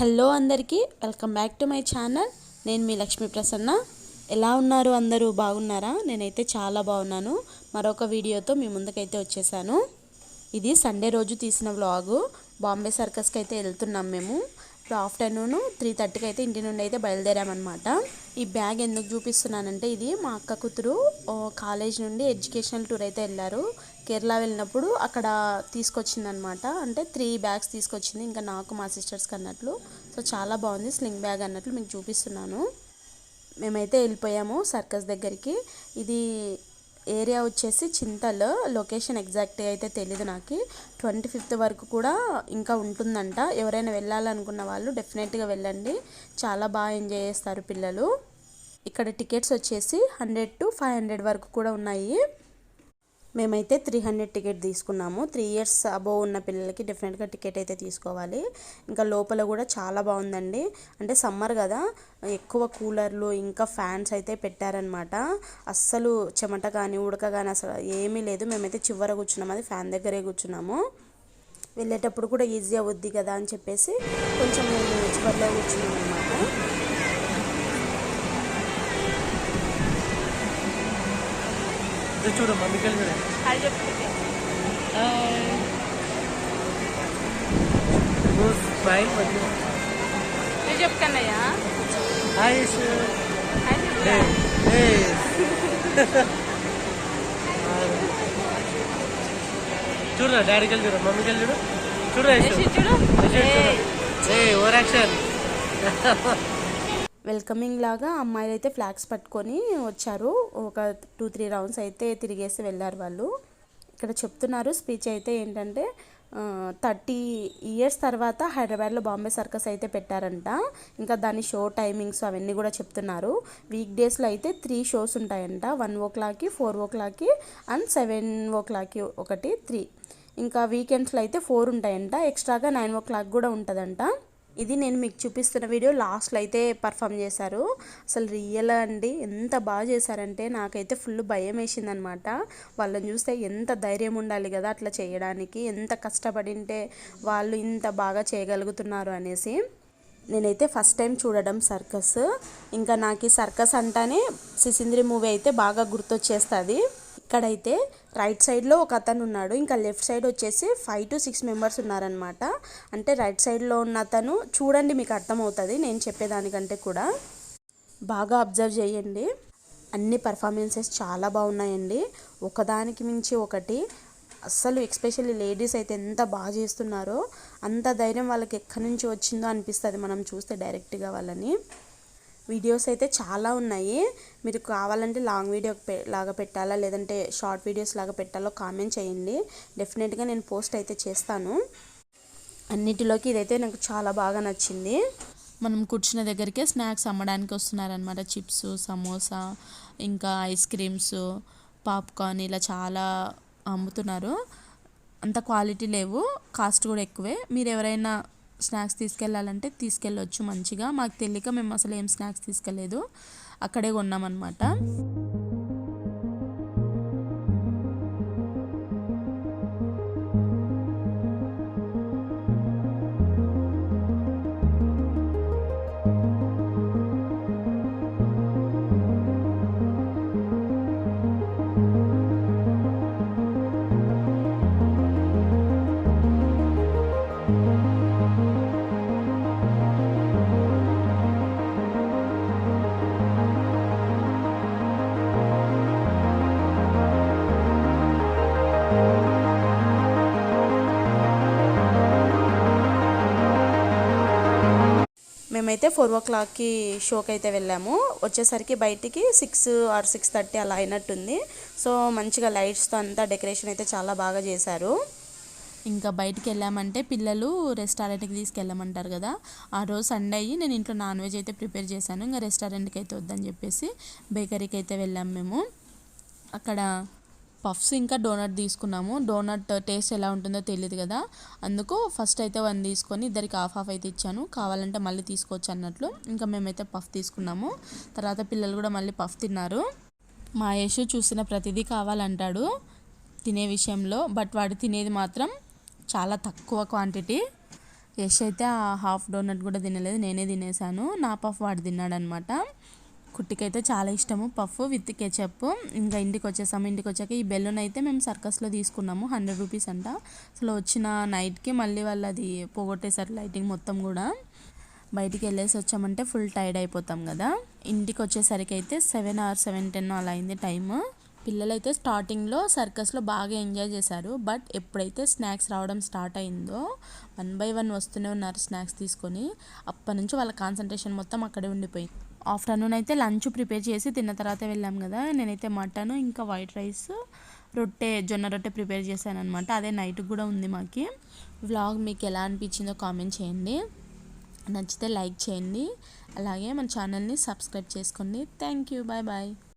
Hello అందరికీ welcome back to my channel. నేను మీ లక్ష్మీ ప్రసన్న. ఎలా ఉన్నారు అందరూ? బాగున్నారా? నేనైతే చాలా బాగున్నాను. మరొక వీడియోతో మీ ముందుకైతే వచ్చేసాను. ఇది సండే రోజు తీసిన వ్లాగు. బాంబే సర్కస్కి అయితే వెళ్తున్నాం మేము. ఇప్పుడు ఆఫ్టర్నూన్ త్రీ థర్టీకి అయితే ఇంటి నుండి అయితే బయలుదేరామన్నమాట. ఈ బ్యాగ్ ఎందుకు చూపిస్తున్నానంటే ఇది మా అక్క కూతురు కాలేజ్ నుండి ఎడ్యుకేషనల్ టూర్ అయితే వెళ్ళారు. కేరళ వెళ్ళినప్పుడు అక్కడ తీసుకొచ్చిందనమాట అంటే త్రీ బ్యాగ్స్ తీసుకొచ్చింది ఇంకా నాకు మా సిస్టర్స్కి అన్నట్లు. సో చాలా బాగుంది స్లింగ్ బ్యాగ్ అన్నట్లు మీకు చూపిస్తున్నాను. మేమైతే వెళ్ళిపోయాము సర్కస్ దగ్గరికి. ఇది ఏరియా వచ్చేసి చింతల్. లొకేషన్ ఎగ్జాక్ట్గా అయితే తెలియదు నాకు. ట్వంటీ ఫిఫ్త్ వరకు కూడా ఇంకా ఉంటుందంట. ఎవరైనా వెళ్ళాలనుకున్న వాళ్ళు డెఫినెట్గా వెళ్ళండి. చాలా బాగా ఎంజాయ్ చేస్తారు పిల్లలు. ఇక్కడ టికెట్స్ వచ్చేసి హండ్రెడ్ టు ఫైవ్ హండ్రెడ్ వరకు కూడా ఉన్నాయి. మేమైతే త్రీ హండ్రెడ్ టికెట్ తీసుకున్నాము. త్రీ ఇయర్స్ అబోవ్ ఉన్న పిల్లలకి డెఫినెట్గా టికెట్ అయితే తీసుకోవాలి. ఇంకా లోపల కూడా చాలా బాగుందండి. అంటే సమ్మర్ కదా ఎక్కువ కూలర్లు ఇంకా ఫ్యాన్స్ అయితే పెట్టారనమాట. అస్సలు చెమట కానీ ఉడక కానీ అసలు ఏమీ లేదు. మేమైతే చివర కూర్చున్నాము అది ఫ్యాన్ దగ్గరే కూర్చున్నాము. వెళ్ళేటప్పుడు కూడా ఈజీ అవుద్ది కదా అని చెప్పేసి కొంచెం మేము చివరిలో కూర్చున్నాం ఇది చూడు మమ్మీకి వెళ్ళి చూడు. స్మైల్ చెప్తానయ్యా హాయ్. చూడురా డాడీకి వెళ్ళి చూడు మమ్మీకి వెళ్ళి చూడు చూడు. యశు. యశు చూడు. ఓవర్ యాక్షన్ వెల్కమింగ్ లాగా అమ్మాయిలు అయితే ఫ్లాగ్స్ పట్టుకొని వచ్చారు. ఒక టూ త్రీ రౌండ్స్ అయితే తిరిగేసి వెళ్ళారు వాళ్ళు. ఇక్కడ చెప్తున్నారు స్పీచ్ అయితే ఏంటంటే థర్టీ ఇయర్స్ తర్వాత హైదరాబాద్లో బాంబే సర్కస్ అయితే పెట్టారంట. ఇంకా దాని షో టైమింగ్స్ అవన్నీ కూడా చెప్తున్నారు. వీక్ డేస్లో అయితే త్రీ షోస్ ఉంటాయంట. వన్ ఓ క్లాక్కి ఫోర్ ఓ క్లాక్కి అండ్ సెవెన్ ఓ క్లాక్కి ఒకటి త్రీ ఇంకా వీకెండ్స్లో అయితే ఫోర్ ఉంటాయంట. ఎక్స్ట్రాగా నైన్ ఓ క్లాక్ కూడా ఉంటుందంట. ఇది నేను మీకు చూపిస్తున్న వీడియో లాస్ట్లో అయితే పర్ఫామ్ చేశారు. అసలు రియల్ అండి. ఎంత బాగా చేశారంటే నాకైతే ఫుల్ భయం వేసిందనమాట. వాళ్ళని చూస్తే ఎంత ధైర్యం ఉండాలి కదా అట్లా చేయడానికి ఎంత కష్టపడింటే వాళ్ళు ఇంత బాగా చేయగలుగుతున్నారు అనేసి. నేనైతే ఫస్ట్ టైం చూడడం సర్కస్. ఇంకా నాకు ఈ సర్కస్ అంటేనే సిసింద్రి మూవీ అయితే బాగా గుర్తొచ్చేస్తుంది. ఇక్కడైతే రైట్ సైడ్లో ఒక అతను ఉన్నాడు ఇంకా లెఫ్ట్ సైడ్ వచ్చేసి ఫైవ్ టు సిక్స్ మెంబర్స్ ఉన్నారనమాట అంటే రైట్ సైడ్లో ఉన్న అతను చూడండి మీకు అర్థమవుతుంది నేను చెప్పేదానికంటే కూడా. బాగా అబ్జర్వ్ చేయండి. అన్ని పర్ఫార్మెన్సెస్ చాలా బాగున్నాయండి. ఒకదానికి మించి ఒకటి. అస్సలు ఎక్స్పెషల్లీ లేడీస్ అయితే ఎంత బాగా చేస్తున్నారో అంత ధైర్యం వాళ్ళకి ఎక్కడి నుంచి వచ్చిందో అనిపిస్తుంది మనం చూస్తే డైరెక్ట్గా వాళ్ళని. వీడియోస్ అయితే చాలా ఉన్నాయి. మీరు కావాలంటే లాంగ్ వీడియో లాగా పెట్టాలా లేదంటే షార్ట్ వీడియోస్ లాగా పెట్టాలో కామెంట్ చేయండి. డెఫినెట్గా నేను పోస్ట్ అయితే చేస్తాను. అన్నిటిలోకి ఇదైతే నాకు చాలా బాగా నచ్చింది. మనం కూర్చున్న దగ్గరికే స్నాక్స్ అమ్మడానికి వస్తున్నారనమాట చిప్స్ సమోసా ఇంకా ఐస్ క్రీమ్స్ పాప్కార్న్ ఇలా చాలా అమ్ముతున్నారు. అంత క్వాలిటీ లేవు కాస్ట్ కూడా ఎక్కువే. మీరు ఎవరైనా స్నాక్స్ తీసుకెళ్ళాలంటే తీసుకెళ్ళొచ్చు మంచిగా. మాకు తెలియక మేము అసలు ఏం స్నాక్స్ తీసుకెళ్ళలేదు. అక్కడే కొన్నామన్నమాట. మేమైతే ఫోర్ ఓ క్లాక్కి షోకి అయితే వెళ్ళాము. వచ్చేసరికి బయటికి సిక్స్ ఆర్ సిక్స్ థర్టీ అలా అయినట్టుంది. సో మంచిగా లైట్స్తో అంతా డెకరేషన్ అయితే చాలా బాగా చేశారు. ఇంకా బయటికి వెళ్ళామంటే పిల్లలు రెస్టారెంట్కి తీసుకెళ్ళమంటారు కదా. ఆ రోజు సండే అయ్యి నేను ఇంట్లో నాన్ వెజ్ అయితే ప్రిపేర్ చేశాను. ఇంకా రెస్టారెంట్కి అయితే వద్దని చెప్పేసి బేకరీకి అయితే వెళ్ళాము మేము. అక్కడ పఫ్స్ ఇంకా డోనట్ తీసుకున్నాము. డోనట్ టేస్ట్ ఎలా ఉంటుందో తెలియదు కదా. అందుకు ఫస్ట్ అయితే వన్ తీసుకొని ఇద్దరికి హాఫ్ హాఫ్ అయితే ఇచ్చాను. కావాలంటే మళ్ళీ తీసుకోవచ్చు అన్నట్లు. ఇంకా మేమైతే పఫ్ తీసుకున్నాము. తర్వాత పిల్లలు కూడా మళ్ళీ పఫ్ తిన్నారు. మా యేషు చూసిన ప్రతిదీ కావాలంటాడు తినే విషయంలో. బట్ వాడు తినేది మాత్రం చాలా తక్కువ క్వాంటిటీ. యష్ అయితే ఆ హాఫ్ డోనట్ కూడా తినలేదు. నేనే తినేసాను. నా పఫ్ వాడు తిన్నాడనమాట కుట్టికైతే చాలా ఇష్టము. Puff with ketchup. ఇంకా ఇంటికి వచ్చేసాము ఇంటికి వచ్చాక ఈ బెలూన్ అయితే మేము సర్కస్లో తీసుకున్నాము. హండ్రెడ్ రూపీస్ అంట. అసలు వచ్చిన నైట్కి మళ్ళీ వాళ్ళు అది పోగొట్టేశారు లైటింగ్ మొత్తం కూడా. బయటికి వెళ్ళేసి వచ్చామంటే ఫుల్ టైర్డ్ అయిపోతాం కదా. ఇంటికి వచ్చేసరికి అయితే సెవెన్ ఆర్ సెవెన్ టెన్ అలా అయింది టైమ్. పిల్లలైతే స్టార్టింగ్లో సర్కస్లో బాగా ఎంజాయ్ చేశారు. బట్ ఎప్పుడైతే స్నాక్స్ రావడం స్టార్ట్ అయిందో వన్ బై వన్ వస్తూనే ఉన్నారు స్నాక్స్ తీసుకొని. అప్పటి నుంచి వాళ్ళ కాన్సన్ట్రేషన్ మొత్తం అక్కడే ఉండిపోయింది. ఆఫ్టర్నూన్ అయితే లంచ్ ప్రిపేర్ చేసి తిన్న తర్వాత వెళ్ళాం కదా. నేనైతే మటన్ ఇంకా వైట్ రైస్ రొట్టె జొన్న రొట్టె ప్రిపేర్ చేశాను అనమాట అదే నైట్ కూడా ఉంది మాకి. వ్లాగ్ మీకు ఎలా అనిపించిందో కామెంట్ చేయండి. నచ్చితే లైక్ చేయండి. అలాగే మన ఛానల్ని సబ్స్క్రైబ్ చేసుకోండి. Thank you. Bye bye.